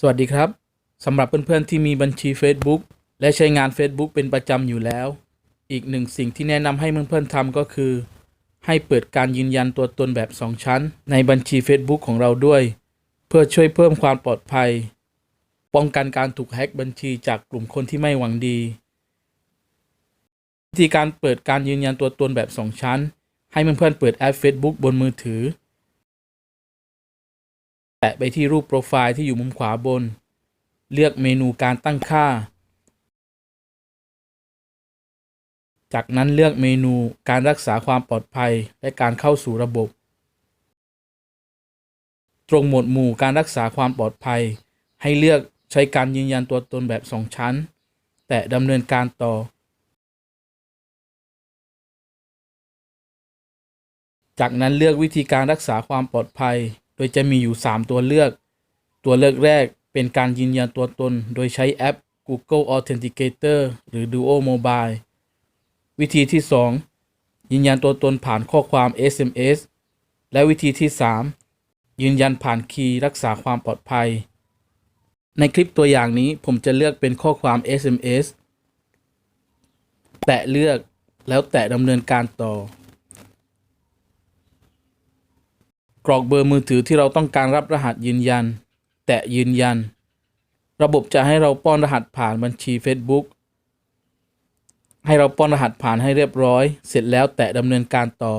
สวัสดีครับสำหรับเพื่อนๆที่มีบัญชี Facebook และใช้งาน Facebook เป็นประจำอยู่แล้ว อีกหนึ่งสิ่งที่แนะนำให้เพื่อนๆทำก็คือ ให้เปิดการยืนยันตัวตนแบบ 2 ชั้น ในบัญชี Facebook ของเราด้วย เพื่อช่วยเพิ่มความปลอดภัย ป้องกันการถูกแฮ็กบัญชีจากกลุ่มคนที่ไม่หวังดี วิธีการเปิดการยืนยันตัวตนแบบ 2 ชั้น ให้เพื่อนๆเปิดแอป Facebook บนมือถือะไปที่รูปโปรไฟล์ที่อยู่มุมขวาบน เลือกเมนูการตั้งค่า จากนั้นเลือกเมนูการรักษาความปลอดภัยและการเข้าสู่ระบบ ตรงหมวดหมู่การรักษาความปลอดภัย ให้เลือกใช้การยืนยันตัวตนแบบ 2 ชั้น แต่ดำเนินการต่อ จากนั้นเลือกวิธีการรักษาความปลอดภัย โดยจะมีอยู่ 3 ตัวเลือก ตัวเลือกแรกเป็นการยืนยันตัวตน โดยใช้แอป Google Authenticator หรือ Duo Mobile วิธีที่ 2 ยืนยันตัวตนผ่านข้อความ SMS และวิธีที่ 3 ยืนยันผ่านคีย์รักษาความปลอดภัย ในคลิปตัวอย่างนี้ผมจะเลือกเป็นข้อความ SMS แตะเลือกแล้วแตะดำเนินการต่อ กรอกเบอร์มือถือที่เราต้องการรับรหัสยืนยัน แตะยืนยัน ระบบจะให้เราป้อนรหัสผ่านบัญชี Facebook ให้เราป้อนรหัสผ่านให้เรียบร้อย เสร็จแล้วแตะดำเนินการต่อ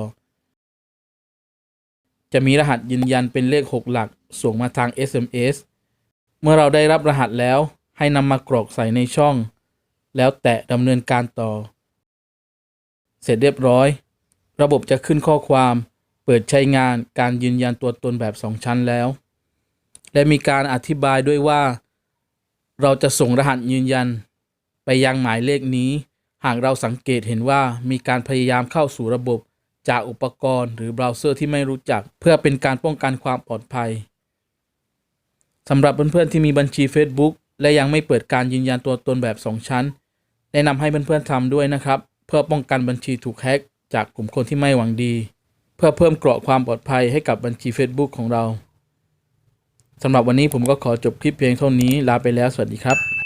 จะมีรหัสยืนยันเป็นเลข 6 หลัก ส่งมาทาง SMS เมื่อเราได้รับรหัสแล้วให้นำมากรอกใส่ในช่อง แล้วแตะดำเนินการต่อ เสร็จเรียบร้อย ระบบจะขึ้นข้อความ เปิดใช้งานการยืนยันตัวตนแบบ 2 ชั้นแล้ว และมีการอธิบายด้วยว่า เราจะส่งรหัสยืนยัน ไปยังหมายเลขนี้ หากเราสังเกตเห็นว่ามีการพยายามเข้าสู่ระบบจากอุปกรณ์หรือเบราว์เซอร์ที่ไม่รู้จัก เพื่อเป็นการป้องกันความปลอดภัยสำหรับเพื่อนๆที่มีบัญชี Facebook และยังไม่เปิดการยืนยันตัวตนแบบ 2 ชั้น แนะนำให้เพื่อนๆทำด้วยนะครับ เพื่อป้องกันบัญชีถูกแฮ็กจากกลุ่มคนที่ไม่หวังดี เพื่อเพิ่มเกราะความปลอดภัยให้กับบัญชี Facebook ของเราสำหรับวันนี้ผมก็ขอจบคลิปเพียงเท่านี้ลาไปแล้วสวัสดีครับ